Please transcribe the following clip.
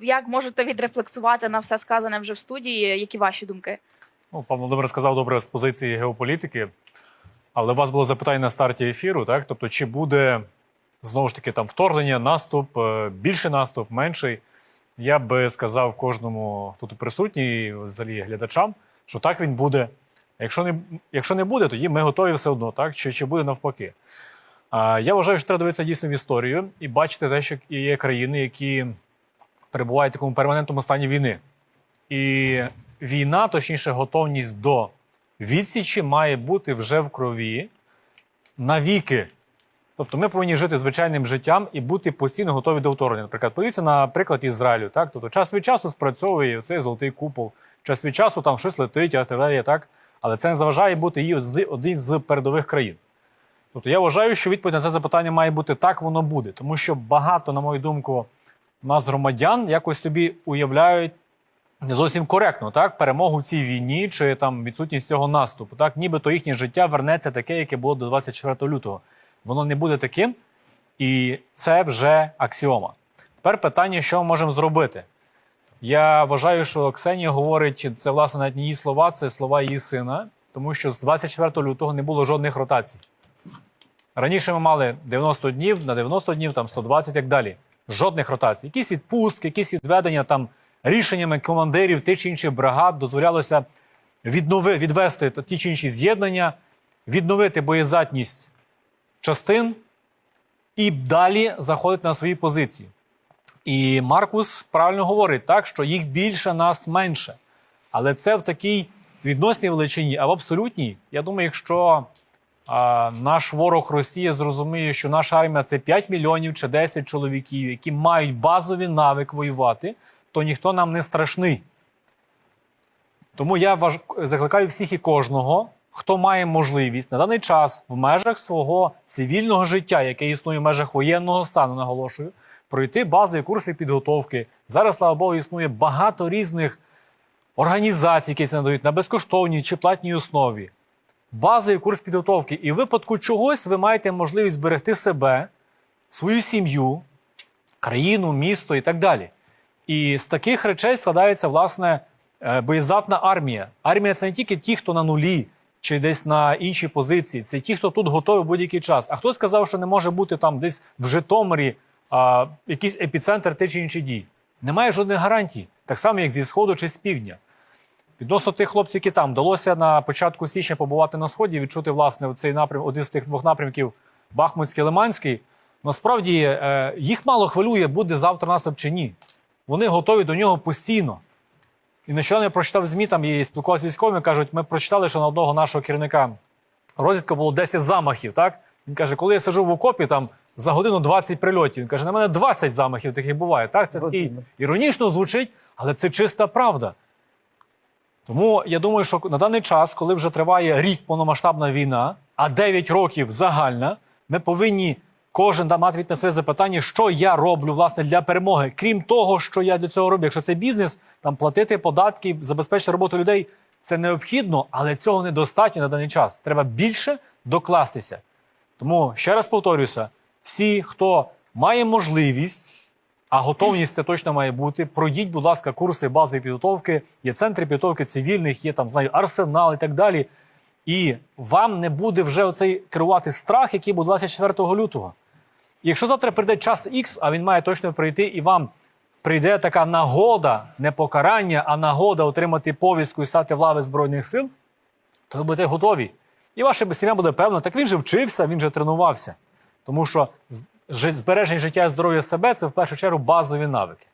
як можете відрефлексувати на все сказане вже в студії? Які ваші думки? Ну, пан Володимир сказав добре з позиції геополітики, але у вас було запитання на старті ефіру, так? Тобто, чи буде знову ж таки там вторгнення, наступ, е, більший наступ, менший. Я би сказав кожному тут присутній, взагалі глядачам, що так він буде. Якщо не, якщо не буде, тоді ми готові все одно, так? Чи, чи буде навпаки. А, я вважаю, що треба дивитися дійсно в історію і бачити те, що є країни, які перебувають в такому перманентному стані війни. І війна, точніше, готовність до відсічі має бути вже в крові навіки. Тобто ми повинні жити звичайним життям і бути постійно готові до вторгнення. Наприклад, подивіться на приклад Ізраїлю. Так? Тобто час від часу спрацьовує цей золотий купол, час від часу там щось летить, артилерія, так? але це не заважає бути її один з передових країн. Тобто я вважаю, що відповідь на це запитання має бути так, воно буде. Тому що багато, на мою думку, нас громадян якось собі уявляють не зовсім коректно, так, перемогу в цій війні чи там відсутність цього наступу. Так, нібито їхнє життя вернеться таке, яке було до 24 лютого. Воно не буде таким, і це вже аксіома. Тепер питання, що ми можемо зробити. Я вважаю, що Ксенія говорить, це власне навіть не її слова, це слова її сина, тому що з 24 лютого не було жодних ротацій. Раніше ми мали 90 днів на 90 днів, там 120 і так далі. Жодних ротацій. Якісь відпустки, якісь відведення там рішеннями командирів тих чи інших бригад дозволялося віднови, відвести ті чи інші з'єднання, відновити боєздатність частин і далі заходити на свої позиції. І Маркус правильно говорить так, що їх більше, нас менше. Але це в такій відносній величині, а в абсолютній, я думаю, якщо наш ворог Росія зрозуміє, що наша армія це 5 мільйонів чи 10 чоловіків, які мають базові навик воювати, то ніхто нам не страшний. Тому я закликаю всіх і кожного, хто має можливість на даний час в межах свого цивільного життя, яке існує в межах воєнного стану, наголошую, пройти базові курси підготовки. Зараз, слава Богу, існує багато різних організацій, які це надають на безкоштовній чи платній основі. Базовий курс підготовки. І в випадку чогось ви маєте можливість зберегти себе, свою сім'ю, країну, місто і так далі. І з таких речей складається власне е, боєздатна армія. Армія це не тільки ті, хто на нулі чи десь на іншій позиції, це ті, хто тут готовий будь-який час. А хтось сказав, що не може бути там десь в Житомирі а, якийсь епіцентр тих чи інших дій. Немає жодних гарантій, так само як зі сходу чи з півдня. Відносно тих хлопців, які там вдалося на початку січня побувати на сході, відчути власне цей напрям, один з тих двох напрямків Бахмутський Лиманський. Насправді е, їх мало хвилює, буде завтра наступ чи ні. Вони готові до нього постійно. І нещодавно я прочитав ЗМІ там і спілкувався з військовими, кажуть, ми прочитали, що на одного нашого керівника розвідка було 10 замахів. Так? Він каже, коли я сижу в окопі, там за годину 20 прильотів. Він каже, на мене 20 замахів таких буває. Так? Це такий іронічно звучить, але це чиста правда. Тому я думаю, що на даний час, коли вже триває рік повномасштабна війна, а 9 років загальна, ми повинні кожен мати відповідь на своє запитання, що я роблю власне для перемоги. Крім того, що я для цього роблю. Якщо це бізнес, там платити податки, забезпечити роботу людей, це необхідно, але цього недостатньо на даний час. Треба більше докластися. Тому ще раз повторюся: всі, хто має можливість, а готовність це точно має бути. Пройдіть, будь ласка, курси базової підготовки, є центри підготовки цивільних, є там знаю, арсенал і так далі. І вам не буде вже оцей керувати страх, який був 24 лютого. Якщо завтра прийде час X, а він має точно прийти, і вам прийде така нагода, не покарання, а нагода отримати повістку і стати в лави Збройних сил, то ви будете готові. І ваша сім'я буде певна, так він же вчився, він же тренувався. Тому що збереження життя і здоров'я себе це в першу чергу базові навики.